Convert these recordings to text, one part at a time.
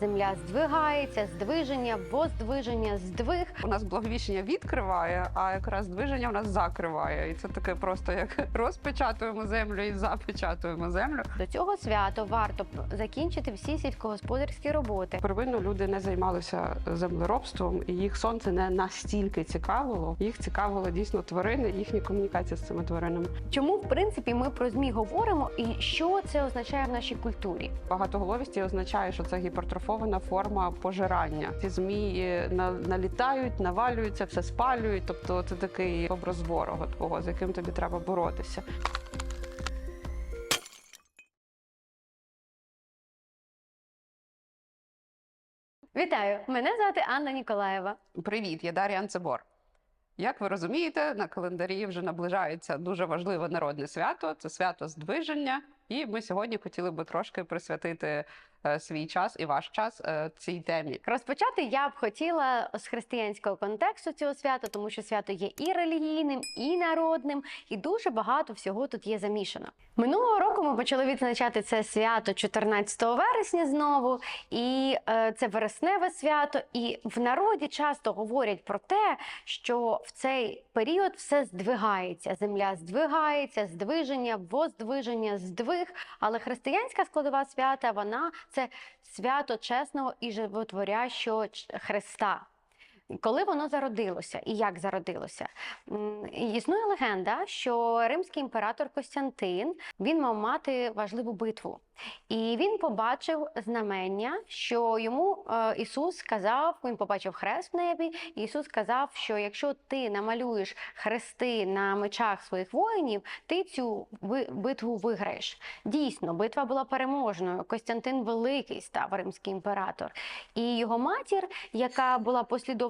Земля здвигається, здвиження, воздвиження, здвиг. У нас благовіщення відкриває, а якраз движення у нас закриває. І це таке просто як розпечатуємо землю і запечатуємо землю. До цього свято варто б закінчити всі сільськогосподарські роботи. Первинно люди не займалися землеробством, і їх сонце не настільки цікавило. Їх цікавило дійсно тварини, їхні комунікації з цими тваринами. Чому в принципі ми про змій говоримо і що це означає в нашій культурі? Багатоголовісті означає, що це гіпертрофована форма пожирання. Ці змії на- налітають, навалюються, все спалюють. Тобто це такий образ ворога твого, з яким тобі треба боротися. Вітаю! Мене звати Анна Ніколаєва. Привіт, я Дар'я Анцебор. Як ви розумієте, на календарі вже наближається дуже важливе народне свято це свято здвиження. І ми сьогодні хотіли би трошки присвятити е, свій час і ваш час е, цій темі. Розпочати я б хотіла з християнського контексту цього свята, тому що свято є і релігійним, і народним, і дуже багато всього тут є замішано. Минулого року ми почали відзначати це свято 14 вересня знову, і е, це вересневе свято. І в народі часто говорять про те, що в цей період все здвигається. Земля здвигається, здвиження, воздвиження, здвиг. Але християнська складова свята вона це свято чесного і животворящого Христа. Коли воно зародилося і як зародилося? Існує легенда, що римський імператор Костянтин він мав мати важливу битву. І він побачив знамення, що йому е, Ісус сказав, він побачив хрест в небі, і Ісус сказав, що якщо ти намалюєш хрести на мечах своїх воїнів, ти цю битву виграєш. Дійсно, битва була переможною. Костянтин Великий став римський імператор. І його матір, яка була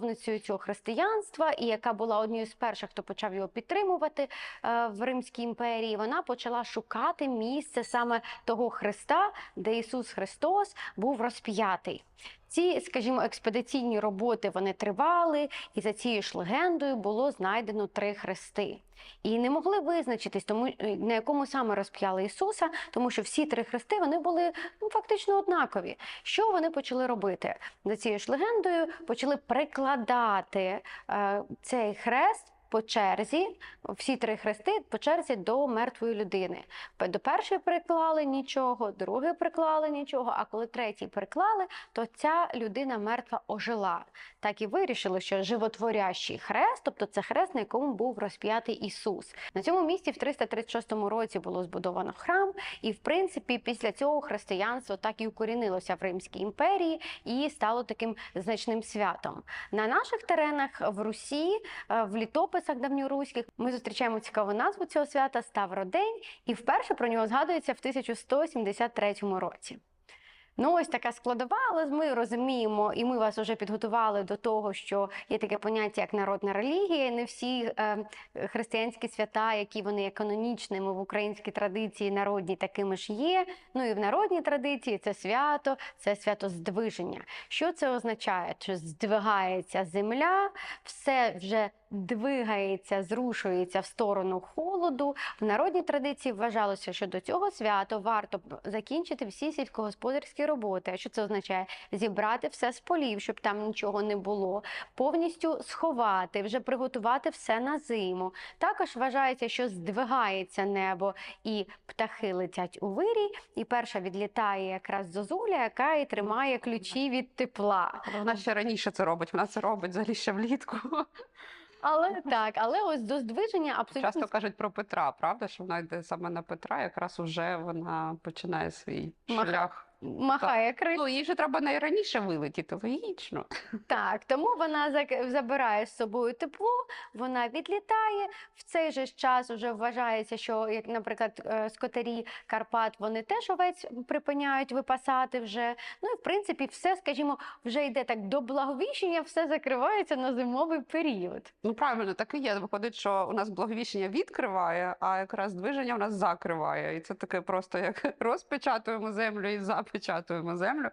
послідовницею цього християнства, і яка була однією з перших, хто почав його підтримувати е, в Римській імперії, вона почала шукати місце саме того Христа, де Ісус Христос був розп'ятий. Ці, скажімо, експедиційні роботи вони тривали, і за цією ж легендою було знайдено три хрести. І не могли визначитись, тому е, на якому саме розп'яли Ісуса, тому що всі три хрести вони були ну, фактично однакові. Що вони почали робити? За цією ж легендою почали прикладати е, цей хрест. По черзі, всі три хрести по черзі до мертвої людини. До першої приклали нічого, другої приклали нічого, а коли третій приклали, то ця людина мертва ожила. Так і вирішили, що животворящий хрест, тобто це хрест, на якому був розп'ятий Ісус. На цьому місці в 336 році було збудовано храм, і в принципі після цього християнство так і укорінилося в Римській імперії і стало таким значним святом. На наших теренах в Русі, е, в літописах давньоруських, ми зустрічаємо цікаву назву цього свята Ставродень, і вперше про нього згадується в 1173 році. Ну, ось така складова, але ми розуміємо, і ми вас вже підготували до того, що є таке поняття як народна релігія. Не всі е, християнські свята, які вони є канонічними в українській традиції, народні такими ж є. Ну і в народній традиції це свято, це свято здвиження. Що це означає? Чи здвигається земля, все вже двигається, зрушується в сторону холоду. В народній традиції вважалося, що до цього свято варто закінчити всі сільськогосподарські роботи. А що це означає? Зібрати все з полів, щоб там нічого не було, повністю сховати, вже приготувати все на зиму. Також вважається, що здвигається небо і птахи летять у вирій, і перша відлітає якраз зозуля, яка і тримає ключі від тепла. Вона ще раніше це робить. Вона це робить взагалі ще влітку. Але так, але ось до здвиження абсолютно Часто кажуть про Петра, правда? Що вона йде саме на Петра, якраз уже вона починає свій Мах... шлях. Махає криль. Ну їй же треба найраніше вилетіти, логічно. Так, тому вона зак- забирає з собою тепло, вона відлітає. В цей же ж час вже вважається, що як, наприклад, е, скотарі Карпат вони теж овець припиняють випасати вже. Ну і в принципі, все, скажімо, вже йде так до благовіщення, все закривається на зимовий період. Ну правильно, так і є. Виходить, що у нас благовіщення відкриває, а якраз движення у нас закриває. І це таке просто як розпечатуємо землю і запечатуємо землю.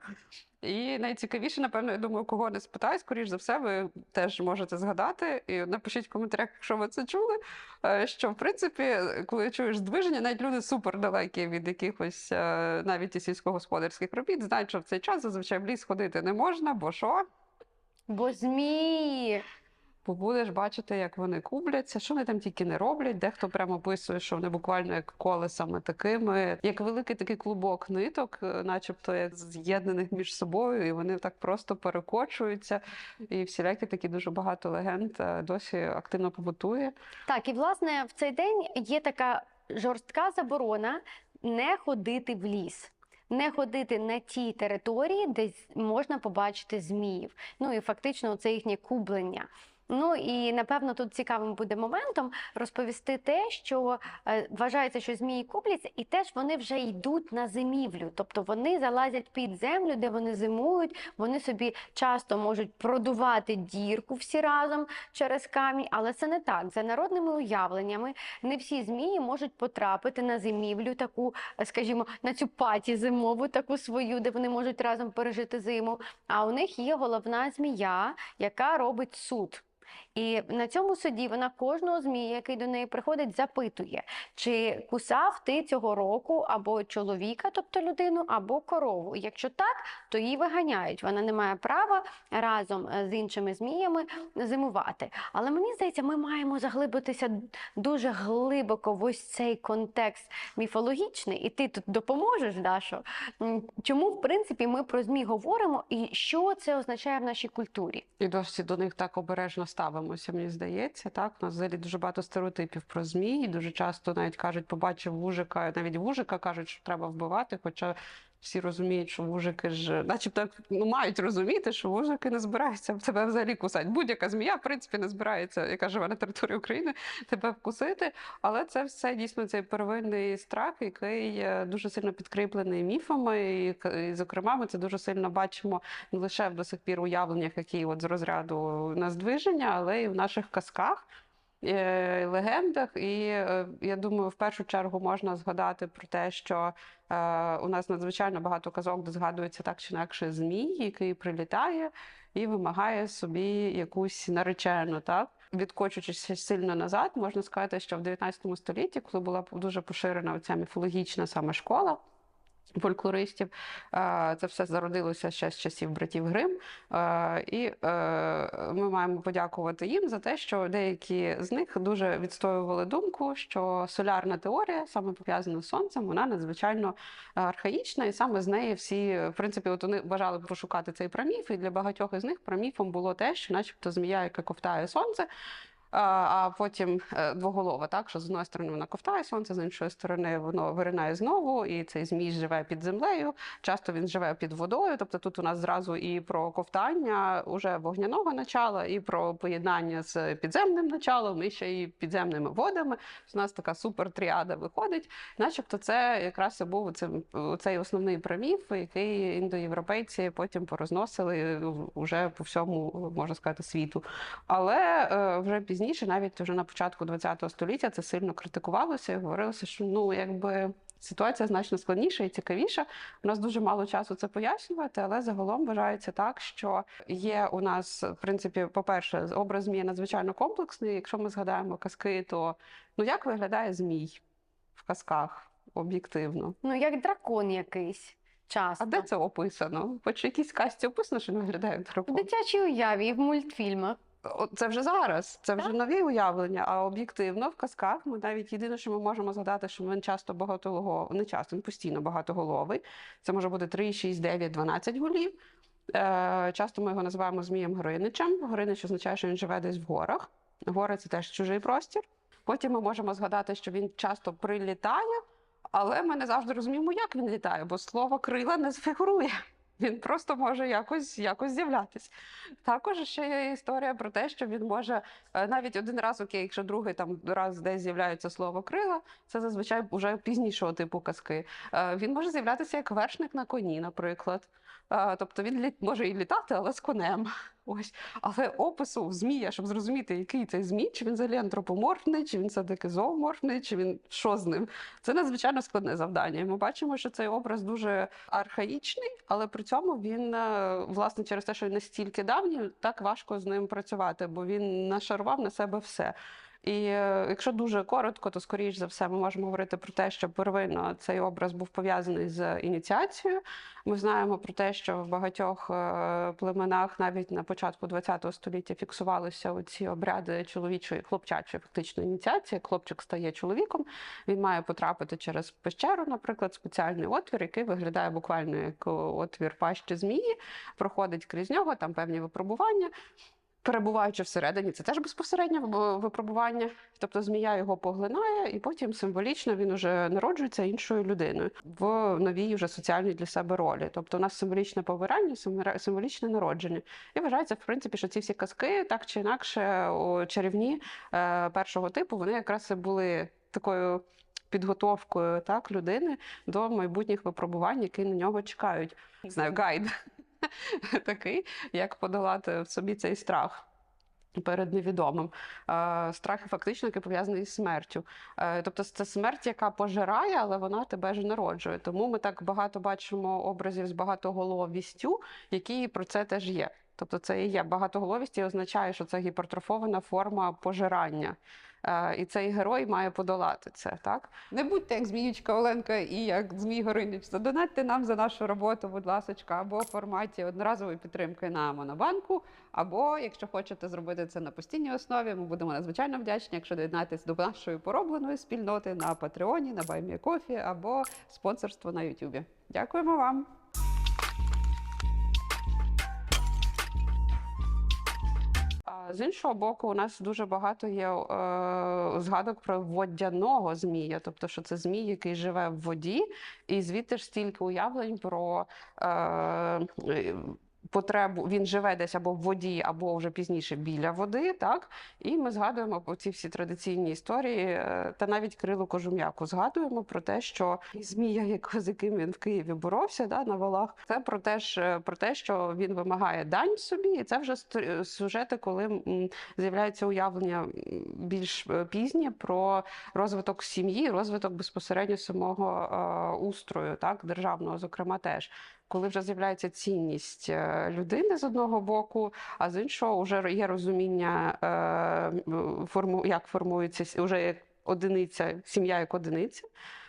І найцікавіше, напевно, я думаю, кого не спитаю, скоріш за все, ви теж можете згадати. І напишіть в коментарях, якщо ви це чули. е, Що в принципі, коли чуєш здвиження, навіть люди супер далекі від якихось е, навіть і сільськогосподарських робіт, знають, що в цей час зазвичай в ліс ходити не можна, бо що? Бо змії. Бо будеш бачити, як вони кубляться, що вони там тільки не роблять. Дехто прямо описує, що вони буквально як колесами такими, як великий такий клубок ниток, е, начебто як з'єднаних між собою, і вони так просто перекочуються. І всілякі такі дуже багато легенд е, досі активно побутує. Так, і власне в цей день є така жорстка заборона не ходити в ліс. Не ходити на ті території, де можна побачити зміїв. Ну і фактично це їхнє кублення. Ну і напевно тут цікавим буде моментом розповісти те, що е, вважається, що змії купляться, і теж вони вже йдуть на зимівлю. Тобто вони залазять під землю, де вони зимують. Вони собі часто можуть продувати дірку всі разом через камінь, але це не так. За народними уявленнями не всі змії можуть потрапити на зимівлю, таку, е, скажімо, на цю паті зимову, таку свою, де вони можуть разом пережити зиму. А у них є головна змія, яка робить суд. І на цьому суді вона кожного змія, який до неї приходить, запитує, чи кусав ти цього року або чоловіка, тобто людину, або корову. Якщо так, то її виганяють. Вона не має права разом е, з іншими зміями зимувати. Але мені здається, ми маємо заглибитися дуже глибоко в ось цей контекст міфологічний, і ти тут допоможеш, Дашо. Чому, в принципі, ми про змій говоримо і що це означає в нашій культурі? І досі до них так обережно ставимося, мені здається. Так, у нас взагалі дуже багато стереотипів про змій. Дуже часто навіть кажуть, побачив вужика, навіть вужика кажуть, що треба вбивати. Хоча всі розуміють, що вужики ж, начебто, ну мають розуміти, що вужики не збираються тебе взагалі кусати. Будь-яка змія, в принципі, не збирається, яка живе на території України, тебе вкусити. Але це все дійсно цей первинний страх, який е, дуже сильно підкріплений міфами. І, і, зокрема, ми це дуже сильно бачимо не лише в до сих пір уявленнях, які от з розряду наздвиження, але й в наших казках. Е, Легендах, і е, я думаю, в першу чергу можна згадати про те, що е, у нас надзвичайно багато казок, де згадується так чи інакше змій, який прилітає і вимагає собі якусь наречену, так відкочуючись сильно назад, можна сказати, що в 19 столітті, коли була дуже поширена ця міфологічна саме школа. Фольклористів е, це все зародилося ще з часів братів Грим, Е, і е, ми маємо подякувати їм за те, що деякі з них дуже відстоювали думку, що солярна теорія, саме пов'язана з сонцем, вона надзвичайно архаїчна, і саме з неї всі, в принципі, от вони бажали б пошукати цей проміф, і для багатьох із них проміфом було те, що, начебто, змія, яка ковтає сонце. А, потім е, двоголова, так що з одної сторони вона ковтає сонце, з іншої сторони воно виринає знову, і цей змій живе під землею. Часто він живе під водою. Тобто тут у нас зразу і про ковтання уже вогняного начала, і про поєднання з підземним началом, і ще і підземними водами. У нас така супер тріада виходить. Начебто, це якраз і був цим цей основний проміф, який індоєвропейці потім порозносили вже по всьому, можна сказати, світу. Але е, вже пізніше, навіть вже на початку ХХ століття, це сильно критикувалося і говорилося, що ну якби. Ситуація значно складніша і цікавіша. У нас дуже мало часу це пояснювати, але загалом вважається так, що є у нас, в принципі, по-перше, образ змії надзвичайно комплексний. Якщо ми згадаємо казки, то ну як виглядає змій в казках об'єктивно? Ну, як дракон якийсь часто. А де це описано? Хоч в якійсь казці описано, що він виглядає як В дракон? дитячій уяві і в мультфільмах. Це вже зараз, це вже нові уявлення. А об'єктивно в казках ми навіть єдине, що ми можемо згадати, що він часто багатоголовий, не часто, він постійно багатоголовий. Це може бути 3, 6, 9, 12 голів. Е, часто ми його називаємо Змієм Гориничем. Горинич означає, що він живе десь в горах. Гори це теж чужий простір. Потім ми можемо згадати, що він часто прилітає, але ми не завжди розуміємо, як він літає, бо слово крила не сфігурує. Він просто може якось, якось з'являтись. Також ще є історія про те, що він може е, навіть один раз, окей, якщо другий там раз десь з'являється слово крила, це зазвичай вже пізнішого типу казки. Е, Він може з'являтися як вершник на коні, наприклад. Е, Тобто він може і літати, але з конем. Ось. Але опису змія, щоб зрозуміти, який це змій, чи він взагалі антропоморфний, чи він все-таки зооморфний, чи він що з ним. Це надзвичайно складне завдання. І ми бачимо, що цей образ дуже архаїчний, але при цьому він, е, власне, через те, що він настільки давній, так важко з ним працювати, бо він нашарував на себе все. І е, якщо дуже коротко, то скоріш за все ми можемо говорити про те, що первинно цей образ був пов'язаний з ініціацією. Ми знаємо про те, що в багатьох е, племенах навіть на початку ХХ століття фіксувалися ці обряди чоловічої хлопчачої фактично ініціації. Хлопчик стає чоловіком, він має потрапити через пещеру, наприклад, спеціальний отвір, який виглядає буквально як отвір пащі змії, проходить крізь нього, там певні випробування. Перебуваючи всередині, це теж безпосереднє випробування. Тобто змія його поглинає, і потім символічно він уже народжується іншою людиною в новій вже соціальній для себе ролі. Тобто у нас символічне побирання, симвора- символічне народження. І вважається, в принципі, що ці всі казки так чи інакше о, чарівні е, першого типу, вони якраз і були такою. Підготовкою так людини до майбутніх випробувань, які на нього чекають. Не знаю, гайд такий, як подолати в собі цей страх. Перед невідомим Е, страх фактично який пов'язаний з смертю. Е, Тобто це смерть, яка пожирає, але вона тебе ж народжує. Тому ми так багато бачимо образів з багатоголовістю, які про це теж є. Тобто це і є багатоголовість і означає, що це гіпертрофована форма пожирання. Е, І цей герой має подолати це, так? Не будьте як Зміючка Оленка і як Змій Горинич. Задонатьте нам за нашу роботу, будь ласочка, або в форматі одноразової підтримки на Монобанку, або якщо хочете зробити це на постійній основі, ми будемо надзвичайно вдячні, якщо доєднаєтесь до нашої поробленої спільноти на Патреоні, на Баймієкофі або спонсорство на Ютубі. Дякуємо вам. З іншого боку, у нас дуже багато є е, згадок про водяного змія, тобто, що це змій, який живе в воді, і звідти ж стільки уявлень про е, потребу. Він живе десь або в воді, або вже пізніше біля води. Так? І ми згадуємо ці всі традиційні історії, е, та навіть Кирилу Кожум'яку згадуємо про те, що змія, як- з яким він в Києві боровся да, на валах, це про те, ж, про те, що він вимагає дань собі, і це вже ст- сюжети, коли з'являється уявлення більш е, пізнє про розвиток сім'ї, розвиток безпосередньо самого е, устрою, так державного, зокрема, теж. Коли вже з'являється цінність е, людини з одного боку, а з іншого вже є розуміння, е, форму, як формується уже як одиниця, сім'я як одиниця.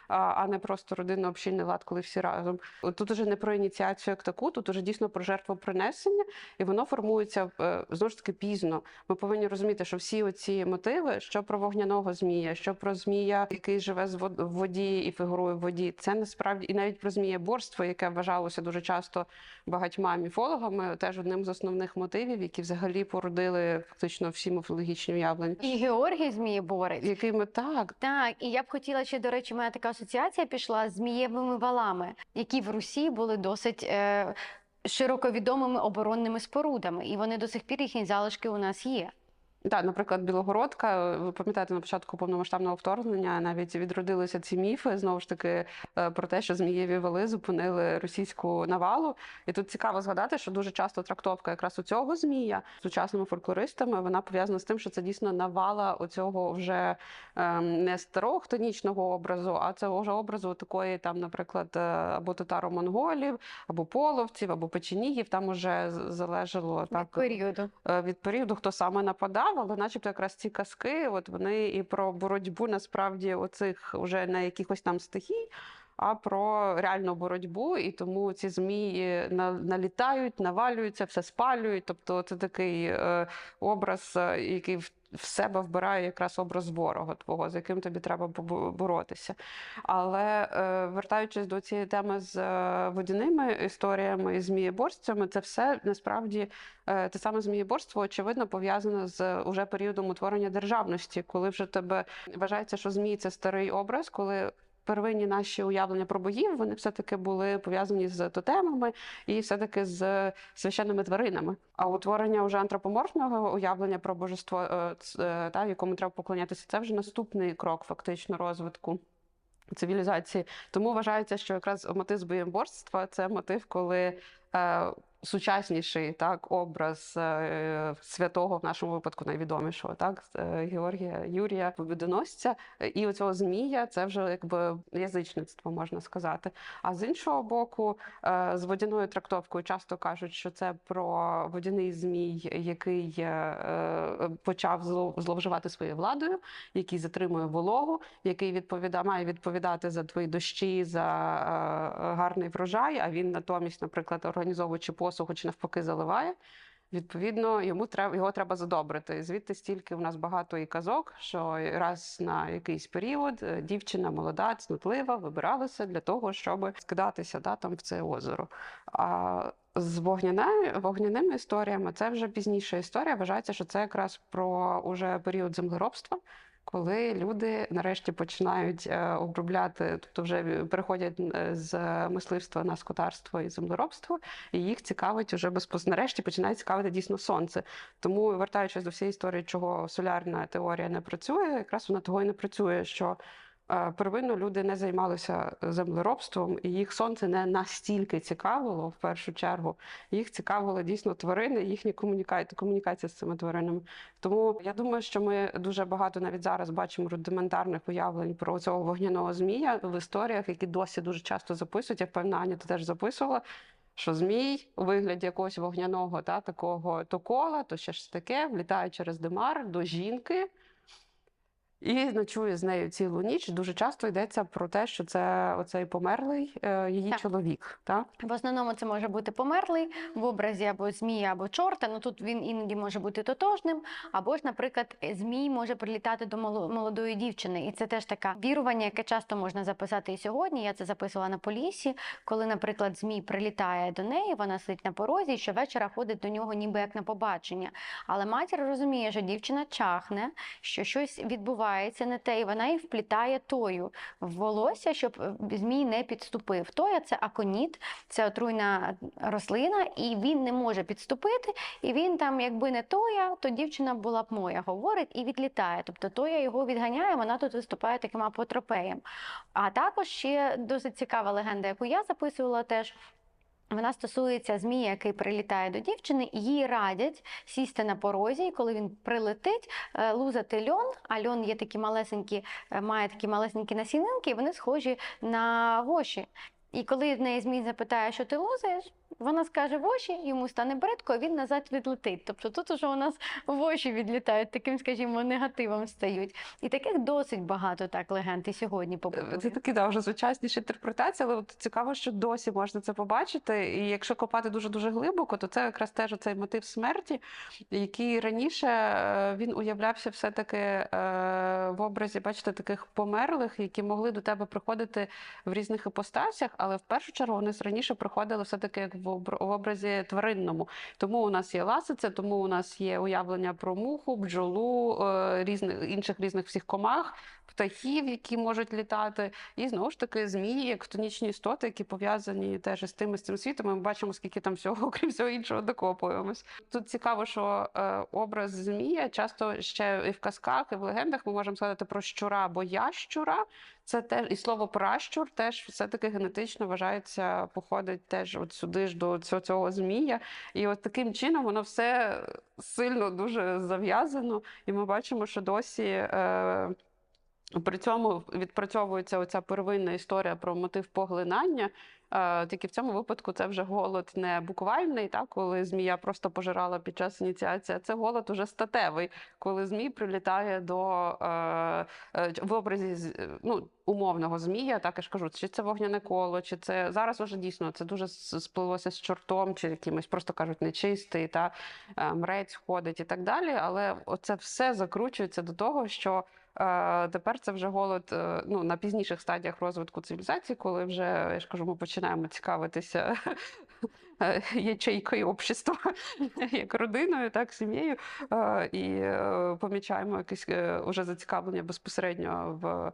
А- не просто родинно-общільний лад, коли всі разом. Тут уже не про ініціацію як таку, тут уже дійсно про жертвопринесення, і воно формується е, знову ж таки пізно. Ми повинні розуміти, що всі оці мотиви, що про вогняного змія, що про змія, який живе в воді і фігурує в воді, це насправді і навіть про змієборство, яке вважалося дуже часто багатьма міфологами, теж одним з основних мотивів, які взагалі породили фактично всі міфологічні уявлення. І Георгій Змієборець. Якими так, Так, і я б хотіла ще, до речі, моя така асоціація пішла з змієвими валами, які в Русі були досить е, широко оборонними спорудами, і вони до сих пір їхні залишки у нас є. Так, наприклад, Білогородка, ви пам'ятаєте, на початку повномасштабного вторгнення навіть відродилися ці міфи знову ж таки е, про те, що змієві вали зупинили російську навалу. І тут цікаво згадати, що дуже часто трактовка якраз у цього змія сучасними фольклористами вона пов'язана з тим, що це дійсно навала оцього вже ем, не старого хтонічного образу, а це вже образу такої, там, наприклад, е, або татаро-монголів, або половців, або печенігів. Там уже залежало так Від періоду. е, від періоду, хто саме нападав, але начебто якраз ці казки, от вони і про боротьбу насправді оцих вже не якихось там стихій, а про реальну боротьбу. І тому ці змії налітають, навалюються, все спалюють. Тобто це такий е, образ, е, який в себе вбирає якраз образ ворога твого, з яким тобі треба боротися. Але е, вертаючись до цієї теми з водяними історіями і змієборствами, це все насправді те саме змієборство, очевидно, пов'язане з уже періодом утворення державності, коли вже тебе вважається, що змій це старий образ, коли. Первинні наші уявлення про богів вони все-таки були пов'язані з тотемами і все-таки з священними тваринами. А утворення вже антропоморфного уявлення про божество, е, е, та, якому треба поклонятися, це вже наступний крок фактично розвитку цивілізації. Тому вважається, що якраз мотив збоєборства це мотив, коли е, сучасніший так образ е, святого в нашому випадку найвідомішого, так е, Георгія Юрія Побідоносця. Е, І оцього змія це вже якби язичництво, можна сказати. А з іншого боку, з водяною трактовкою часто кажуть, що це про водяний змій, який почав зло- зловживати своєю владою, який затримує вологу, який відповіда, має відповідати за твої дощі, за гарний врожай. А він натомість, наприклад, організовуючи посуху чи навпаки заливає. Відповідно, йому треба його треба задобрити. Звідти стільки в нас багато і казок, що раз на якийсь період е, дівчина молода, цнотлива, вибиралася для того, щоб скидатися да, там в це озеро. А з вогняне, вогняними історіями це вже пізніша історія. Вважається, що це якраз про уже період землеробства. Коли люди нарешті починають е, обробляти, тобто вже переходять е, з мисливства на скотарство і землеробство, і їх цікавить уже безпосередньо нарешті починає цікавити дійсно сонце. Тому, вертаючись до всієї історії, чого солярна теорія не працює, якраз вона того і не працює, що первинно люди не займалися землеробством, і їх сонце не настільки цікавило в першу чергу. Їх цікавили дійсно тварини, їхня комунікація, комунікація з цими тваринами. Тому я думаю, що ми дуже багато навіть зараз бачимо рудиментарних уявлень про цього вогняного змія в історіях, які досі дуже часто записують. Я впевнена, Аня, ти теж записувала. Що змій у вигляді якогось вогняного та такого то кола, то ще ж таке, влітає через димар до жінки і ночує з нею цілу ніч. Дуже часто йдеться про те, що це оцей померлий е, її Так. чоловік. Так? В основному це може бути померлий в образі або змія, або чорта. Ну тут він іноді може бути тотожним. Або ж, наприклад, змій може прилітати до моло- молодої дівчини, і це теж таке вірування, яке часто можна записати і сьогодні. Я це записувала на полісі, коли, наприклад, змій прилітає до неї, вона сидить на порозі, і щовечора ходить до нього, ніби як на побачення. Але матір розуміє, що дівчина чахне, що щось відбувається не те, і вона їй вплітає тою в волосся, щоб е, змій не підступив. Тоя це аконіт, це отруйна рослина, і він не може підступити. І він там, якби не тоя, то дівчина була б моя, говорить і відлітає. Тобто тоя його відганяє, вона тут виступає таким апотропеєм. А також ще досить цікава легенда, яку я записувала теж. Вона стосується змія, який прилітає до дівчини, і їй радять сісти на порозі, і коли він прилетить, е, лузати льон. А льон є такі малесенькі, е, має такі малесенькі насінинки, і вони схожі на гоші. І коли в неї змій запитає, що ти лузаєш, вона скаже воші, йому стане бридко, а він назад відлетить. Тобто тут уже у нас воші відлітають, таким, скажімо, негативом стають. І таких досить багато так легенд і сьогодні Це такі да, вже сучасніші інтерпретації, але от цікаво, що досі можна це побачити. І якщо копати дуже дуже глибоко, то це якраз теж цей мотив смерті, який раніше е, він уявлявся все-таки е, в образі, бачите, таких померлих, які могли до тебе приходити в різних іпостасях, але в першу чергу вони раніше приходили все-таки як в образі тваринному. Тому у нас є ласиця, тому у нас є уявлення про муху, бджолу, е, різних інших різних всіх комах, птахів, які можуть літати. І знову ж таки, змії, як хтонічні істоти, які пов'язані теж із тим, з цим світом. Ми бачимо, скільки там всього, окрім всього іншого, докопуємось. Тут цікаво, що е, образ змія часто ще і в казках, і в легендах ми можемо сказати про щура або ящура. Це теж і слово пращур теж все-таки генетично вважається, походить теж от сюди ж до цього, цього змія. І от таким чином воно все сильно дуже зав'язано, і ми бачимо, що досі. Е, при цьому відпрацьовується оця первинна історія про мотив поглинання. Е, Тільки в цьому випадку це вже голод не буквальний, так, коли змія просто пожирала під час ініціації, а це голод уже статевий, коли змій прилітає до е, е, в образі ну, умовного змія, так я ж кажу, чи це вогняне коло, чи це зараз уже дійсно це дуже сплилося з чортом, чи якимось просто кажуть нечистий, та мрець ходить і так далі. Але оце все закручується до того, що Тепер це вже голод е, ну, на пізніших стадіях розвитку цивілізації, коли вже я ж кажу, ми починаємо цікавитися ячейкою общества, як родиною, так сім'єю, е, і е, помічаємо якесь е, уже зацікавлення безпосередньо в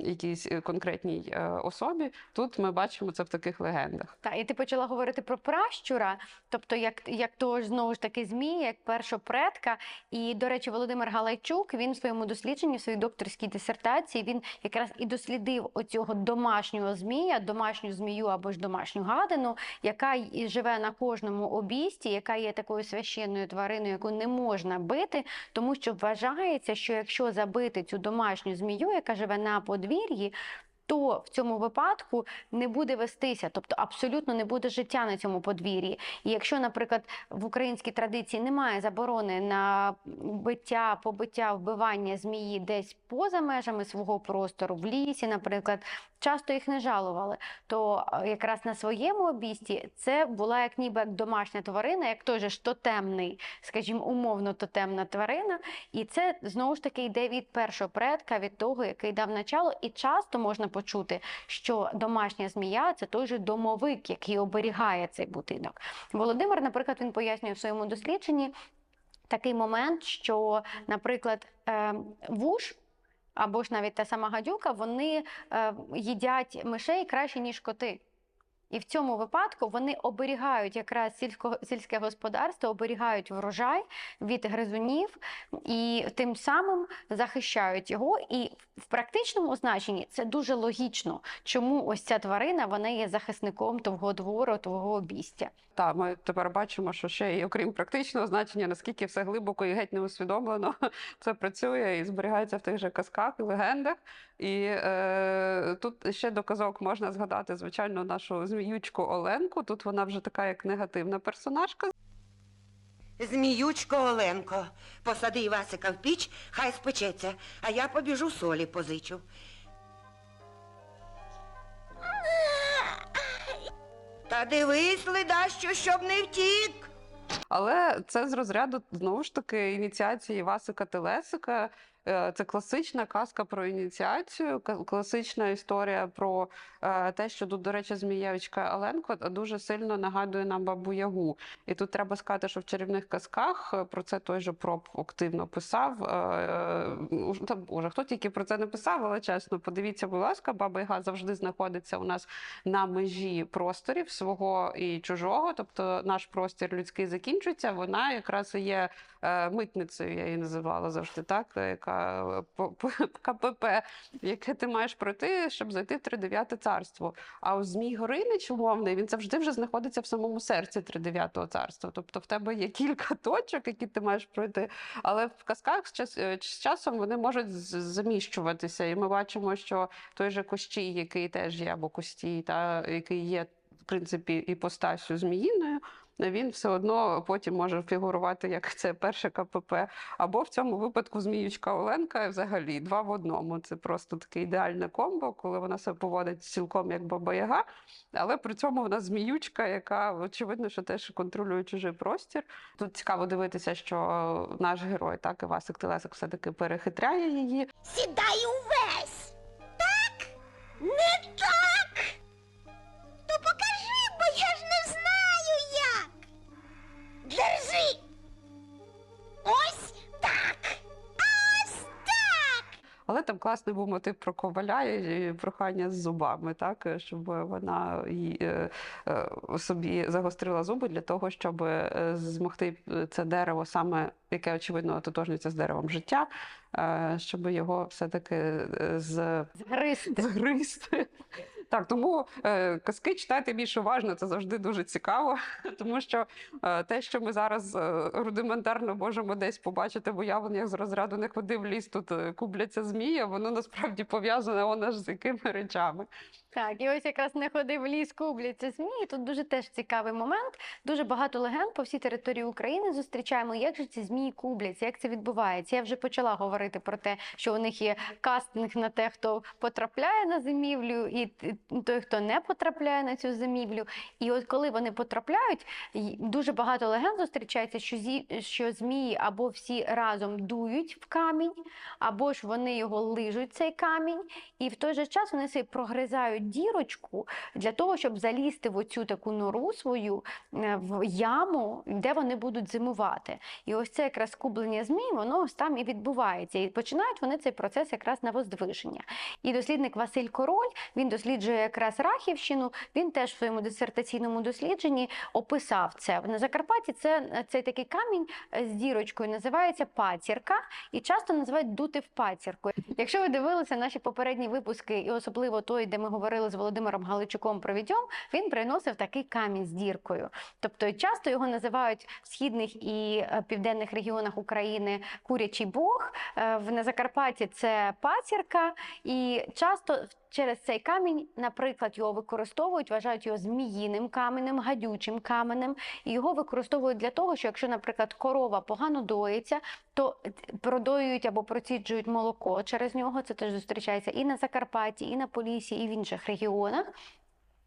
якійсь конкретній особі. Тут ми бачимо це в таких легендах. Так, і ти почала говорити про пращура, тобто як, як того ж знову ж таки змія, як першопредка. І, до речі, Володимир Галайчук він в своєму дослідженні, в своїй докторській дисертації, він якраз і дослідив оцього домашнього змія, домашню змію або ж домашню гадину, яка яка живе на кожному обісті, яка є такою священною твариною, яку не можна бити, тому що вважається, що якщо забити цю домашню змію, яка живе на подвір'ї, то в цьому випадку не буде вестися, тобто абсолютно не буде життя на цьому подвір'ї. І якщо, наприклад, в українській традиції немає заборони на биття, побиття, вбивання змії десь поза межами свого простору, в лісі, наприклад, часто їх не жалували, то якраз на своєму обійсті це була як ніби як домашня тварина, як той же ж тотемний, скажімо, умовно тотемна тварина. І це знову ж таки йде від першого предка, від того, який дав начало. І часто можна почути, що домашня змія це той же домовик, який оберігає цей будинок. Володимир, наприклад, він пояснює в своєму дослідженні такий момент, що, наприклад, е, вуш. Або ж навіть та сама гадюка, вони е, їдять мишей краще, ніж коти. І в цьому випадку вони оберігають якраз сільсько, сільське господарство, оберігають врожай від гризунів і тим самим захищають його. І в практичному значенні це дуже логічно, чому ось ця тварина вона є захисником твого двору, твого обійстя. Так, ми тепер бачимо, що ще й окрім практичного значення, наскільки все глибоко і геть не усвідомлено це працює і зберігається в тих же казках і легендах. І е, тут ще до казок можна згадати, звичайно, нашу зміючку Оленку. Тут вона вже така як негативна персонажка. Зміючко Оленко, посади Івасика в піч, хай спечеться, а я побіжу солі позичу. Та дивись, ледащо, щоб не втік. Але це з розряду знову ж таки ініціації Васика Телесика. Е, Це класична казка про ініціацію, класична історія про е, те, що тут, до речі, Змієвичка Оленко дуже сильно нагадує нам бабу Ягу. І тут треба сказати, що в чарівних казках е, про це той же проб активно писав. Е, е, Та боже, хто тільки про це не писав, але чесно, подивіться, будь ласка, баба Яга завжди знаходиться у нас на межі просторів свого і чужого. Тобто наш простір людський закінчується. Вона якраз є е, митницею, я її називала завжди так, е, яка е, КПП, яке ти маєш пройти, щоб зайти в тридев'яте царство. А у Змій Горинич умовний він завжди вже знаходиться в самому серці тридев'ятого царства. Тобто в тебе є кілька точок, які ти маєш пройти. Але в казках з, час, е, з часом вони можуть заміщуватися. І ми бачимо, що той же Кощій, який теж є, або Костій, та який є в принципі іпостасю зміїною. Він все одно потім може фігурувати як це перше КПП. Або в цьому випадку Зміючка Оленка взагалі два в одному. Це просто таке ідеальне комбо, коли вона себе поводить цілком як баба Яга, але при цьому вона зміючка, яка очевидно, що теж контролює чужий простір. Тут цікаво дивитися, що наш герой, так, Івасик Телесик, все-таки перехитряє її. Сідай увесь. Так? Не так. Але там класний був мотив про коваля і прохання з зубами, так е, щоб вона е, е, собі загострила зуби для того, щоб змогти це дерево саме, яке очевидно ототожнюється з деревом життя, щоб його все-таки з Згристи. згризти. Так, тому е, казки читати більш уважно, це завжди дуже цікаво, тому що е, те, що ми зараз е, рудиментарно можемо десь побачити в уявленнях з розряду не ходи в ліс, тут е, кубляться змія, воно насправді пов'язане воно ж з якими речами. Так, і ось якраз не ходи в ліс, кубляться змії. Тут дуже теж цікавий момент. Дуже багато легенд по всій території України зустрічаємо. Як же ці змії кубляться, як це відбувається? Я вже почала говорити про те, що у них є кастинг на те, хто потрапляє на зимівлю, і той, хто не потрапляє на цю зимівлю. І от коли вони потрапляють, дуже багато легенд зустрічається, що зі що змії або всі разом дують в камінь, або ж вони його лижуть цей камінь, і в той же час вони собі прогризають дірочку для того, щоб залізти в оцю таку нору свою е, в яму, де вони будуть зимувати. І ось це якраз кублення змій, воно ось там і відбувається. І починають вони цей процес якраз на воздвиження. І дослідник Василь Король він досліджує якраз Рахівщину. Він теж в своєму дисертаційному дослідженні описав це. На Закарпатті це цей такий камінь е, з дірочкою називається пацірка, і часто називають дути в пацірку. Якщо ви дивилися наші попередні випуски, і особливо той, де ми говорили говорили з Володимиром Галичуком про відьом, він приносив такий камінь з діркою. Тобто часто його називають в східних і е, південних регіонах України курячий бог. Е, В Закарпатті це пацірка, і часто через цей камінь, наприклад, його використовують, вважають його зміїним каменем, гадючим каменем. І його використовують для того, що якщо, наприклад, корова погано доїться, то продоюють або проціджують молоко через нього. Це теж зустрічається і на Закарпатті, і на Полісі, і в інших регіонах.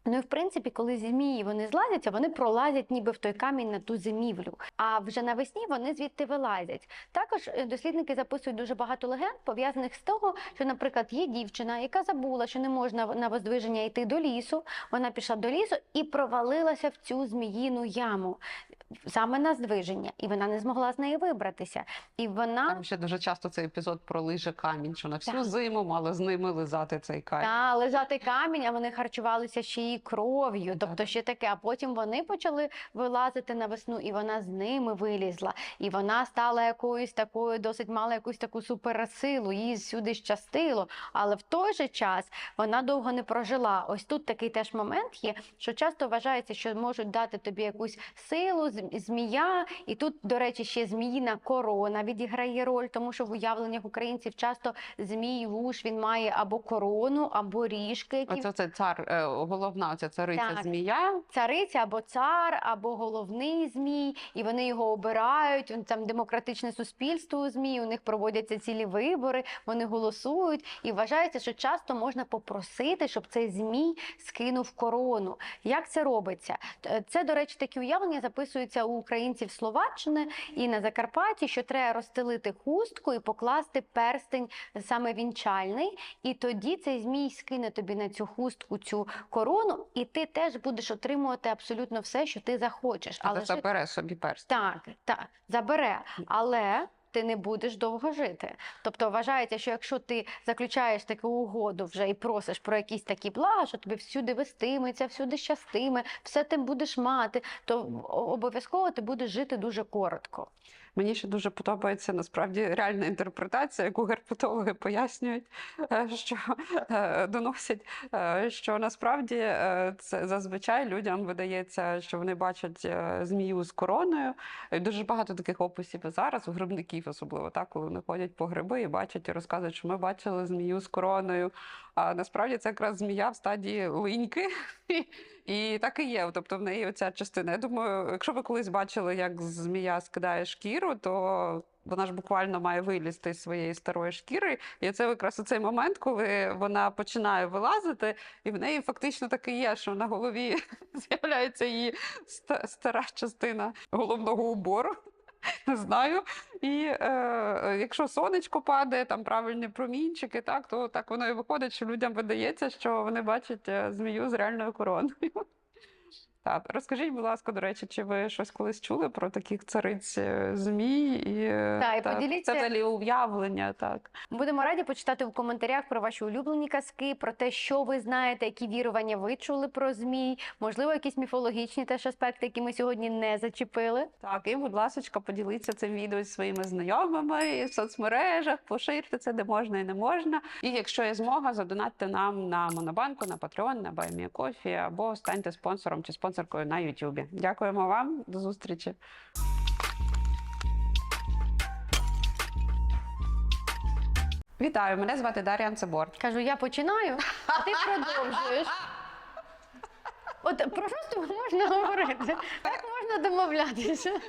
Ну і в принципі, коли змії вони злазяться, вони пролазять ніби в той камінь на ту зимівлю. А вже навесні вони звідти вилазять. Також е, дослідники записують дуже багато легенд, пов'язаних з того, що, наприклад, є дівчина, яка забула, що не можна на воздвиження йти до лісу. Вона пішла до лісу і провалилася в цю зміїну яму. Саме на здвиження, і вона не змогла з неї вибратися. І вона Там ще дуже часто цей епізод про лиже камінь, що на всю Так. зиму мала з ними лизати цей камінь. Та, лежати камінь, а вони харчувалися ще й кров'ю, тобто ще таке. А потім вони почали вилазити на весну, і вона з ними вилізла. І вона стала якоюсь такою, досить мала якусь таку суперсилу, їй сюди щастило. Але в той же час вона довго не прожила. Ось тут такий теж момент є, що часто вважається, що можуть дати тобі якусь силу, змія. І тут, до речі, ще зміїна корона відіграє роль, тому що в уявленнях українців часто змій вуш він має або корону, або ріжки, які Оце це цар, е, головна оця цариця Так. змія. цариця або цар, або головний змій, і вони його обирають. Там демократичне суспільство у змій. У них проводяться цілі вибори, вони голосують. І вважається, що часто можна попросити, щоб цей змій скинув корону. Як це робиться? Це, до речі, такі уявлення записуються у українців Словаччини і на Закарпатті, що треба розстелити хустку і покласти перстень саме вінчальний, і тоді цей змій скине тобі на цю хустку цю корону, і ти теж будеш отримувати абсолютно все, що ти захочеш. Але забере собі перст. так, так, забере, але ти не будеш довго жити. Тобто вважається, що якщо ти заключаєш таку угоду вже і просиш про якісь такі блага, що тобі всюди вестиметься, всюди щастиме, все ти будеш мати, то обов'язково ти будеш жити дуже коротко. Мені ще дуже подобається насправді реальна інтерпретація, яку герпетологи пояснюють, е, що е, доносять, е, що насправді це зазвичай людям видається, що вони бачать змію з короною. Дуже багато таких описів зараз, у грибників особливо, так, коли вони ходять по гриби і бачать і розказують, що ми бачили змію з короною. А насправді це якраз змія в стадії линьки. І так і є. Тобто в неї оця частина. Я думаю, якщо ви колись бачили, як змія скидає шкіру, то вона ж буквально має вилізти з своєї старої шкіри. І це якраз у цей момент, коли вона починає вилазити, і в неї фактично таки є, що на голові з'являється її стара частина головного убору. Не знаю. І е, якщо сонечко падає, там правильні промінчики, так, то так воно і виходить, що людям видається, що вони бачать е, змію з реальною короною. Так, розкажіть, будь ласка, до речі, чи ви щось колись чули про таких цариць е, змій і, е, Та, і так, поділіться- це уявлення, так. Будемо раді почитати в коментарях про ваші улюблені казки, про те, що ви знаєте, які вірування ви чули про змій, можливо, якісь міфологічні теж аспекти, які ми сьогодні не зачепили. Так, і, будь ласка, поділіться цим відео зі своїми знайомими і в соцмережах, поширте це, де можна і не можна. І якщо є змога, задонатьте нам на Монобанку, на Patreon, на BuyMeACoffee або станьте спонсором чи спонсоркою на Ютубі. Дякуємо вам, до зустрічі. Вітаю, мене звати Дар'я Анцебор. Кажу, я починаю, а ти продовжуєш. От про що можна говорити? Як можна домовлятися?